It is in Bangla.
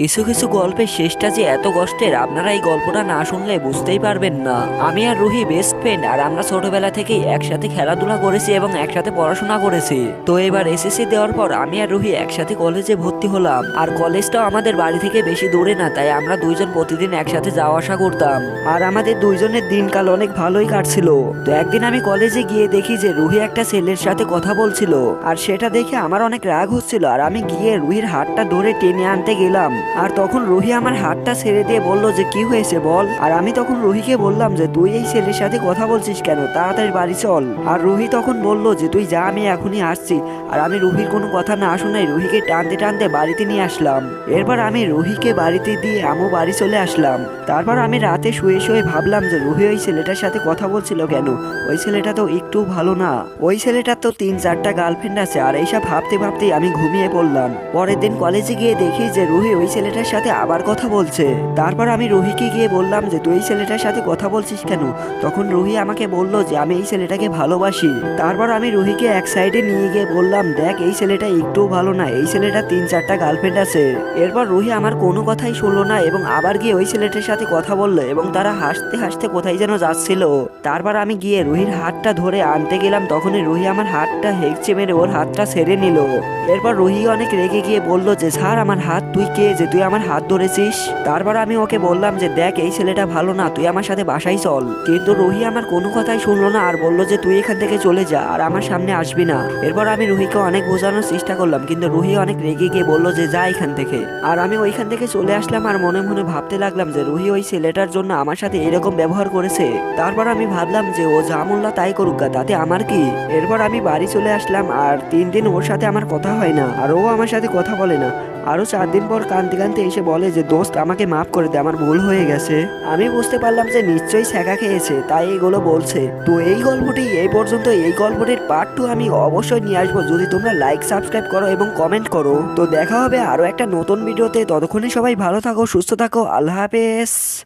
কিছু কিছু গল্পের শেষটা যে এত কষ্টের, আপনারা এই গল্পটা না শুনলে বুঝতেই পারবেন না। আমি আর রুহি বেস্ট ফ্রেন্ড আর আমরা ছোটবেলা থেকেই একসাথে খেলাধুলা করেছি এবং একসাথে পড়াশোনা করেছি। তো এবার এসএসসি দেওয়ার পর আমি আর রুহি একসাথে কলেজে ভর্তি হলাম। আর কলেজটাও আমাদের বাড়ি থেকে বেশি দূরে না, তাই আমরা দুইজন প্রতিদিন একসাথে যাওয়া আসা করতাম। আর আমাদের দুইজনের দিনকাল অনেক ভালোই কাটছিল। তো একদিন আমি কলেজে গিয়ে দেখি যে রুহি একটা ছেলের সাথে কথা বলছিল। আর সেটা দেখে আমার অনেক রাগ হচ্ছিল, আর আমি গিয়ে রুহির হাতটা ধরে টেনে আনতে গেলাম। আর তখন রুহি আমার হাতটা ছেড়ে দিয়ে বলল যে, কি হয়েছে বল? আর আমি তখন রুহিকে বললাম যে, তুই এই ছেলের সাথে কথা বলছিস কেন? তাড়াতাড়ি বাড়ি চল। আর রুহি তখন বলল যে, তুই যা, আমি এখনই আসছি। আর আমি রুহির কোনো কথা না শোনাই রুহিকে টানতে টানতে বাড়িতে নিয়ে আসলাম। এরপর আমি রুহিকে বাড়িতে দিয়ে আমও বাড়ি চলে আসলাম। তারপর আমি রাতে শুয়ে শুয়ে ভাবলাম যে, রুহি ওই ছেলেটার সাথে কথা বলছিল কেন? ওই ছেলেটা তো একটু ভালো না। ওই ছেলেটার তো তিন চারটা গার্লফ্রেন্ড আছে, আর এইসব ভাবতে ভাবতেই আমি ঘুমিয়ে পড়লাম। পরের দিন কলেজে গিয়ে দেখি যে, রুহি ওই ছেলেটার সাথে আবার কথা বলছে। তারপর আমি রুহিকে গিয়ে বললাম যে, তুই এই ছেলেটার সাথে কথা বলছিস কেন? তখন রুহি আমাকে বলল যে, আমি এই ছেলেটাকে ভালোবাসি। তারপর আমি রুহিকে এক সাইডে নিয়ে গিয়ে বললাম, দেখ, এই ছেলেটা একটুও ভালো না, এই ছেলেটা তিন চারটা গার্লফ্রেন্ড আছে। এরপর রুহি আমার কোনো কথাই শুনলো না এবং আবার গিয়ে ওই ছেলেটার সাথে কথা বলল এবং তারা হাসতে হাসতে কোথায় যেন যাচ্ছিল। তারপর আমি গিয়ে রুহির হাতটা ধরে আনতে গেলাম, তখনই রুহি আমার হাতটা হেঁচে মেরে ওর হাতটা ছেড়ে নিল। এরপর রুহি অনেক রেগে গিয়ে বলল যে স্যার আমার হাত, তুই কে যে তুই আমার হাত ধরেছিস তারপর আমি ওকে বললাম যে দেখ এই ছেলেটা ভালো না তুই আমার সাথে বাসায় চল। কিন্তু রুহি আমার কোনো কথাই শুনলো না আর বলল যে তুই এখান থেকে চলে যা আর আমার সামনে আসবি না। এরপর আমি রুহিকে অনেক বোঝানোর চেষ্টা করলাম কিন্তু রুহি অনেক রেগে গিয়ে বলল যে যা এখান থেকে। আর আমি ওইখান থেকে চলে আসলাম আর মনে মনে ভাবতে লাগলাম যে রুহি ওই ছেলেটার জন্য আমার সাথে এরকম ব্যবহার করেছে। তারপর আমি ভাবলাম যে ও যা তাই করুক গা, তাতে আমার কি? এরপর আমি বাড়ি চলে আসলাম আর তিন দিন ওর সাথে আমার কথা হয় না আর ও আমার সাথে কথা বলে না। আরও চার দিন পর কানতে কানতে এসে বলে যে, দোস্ত, আমাকে মাফ করে দে, আমার ভুল হয়ে গেছে। আমি বুঝতে পারলাম যে, নিশ্চয়ই শেখা খেয়েছে, তাই এগুলো বলছে। তো এই গল্পটি এই পর্যন্ত, এই গল্পটির পার্ট টু আমি অবশ্যই নিয়ে আসব, যদি তোমরা লাইক সাবস্ক্রাইব করো এবং কমেন্ট করো। তো দেখা হবে আরও একটা নতুন ভিডিওতে ততক্ষণে সবাই ভালো থাকো, সুস্থ থাকো, আল্লাহ হাফেজ।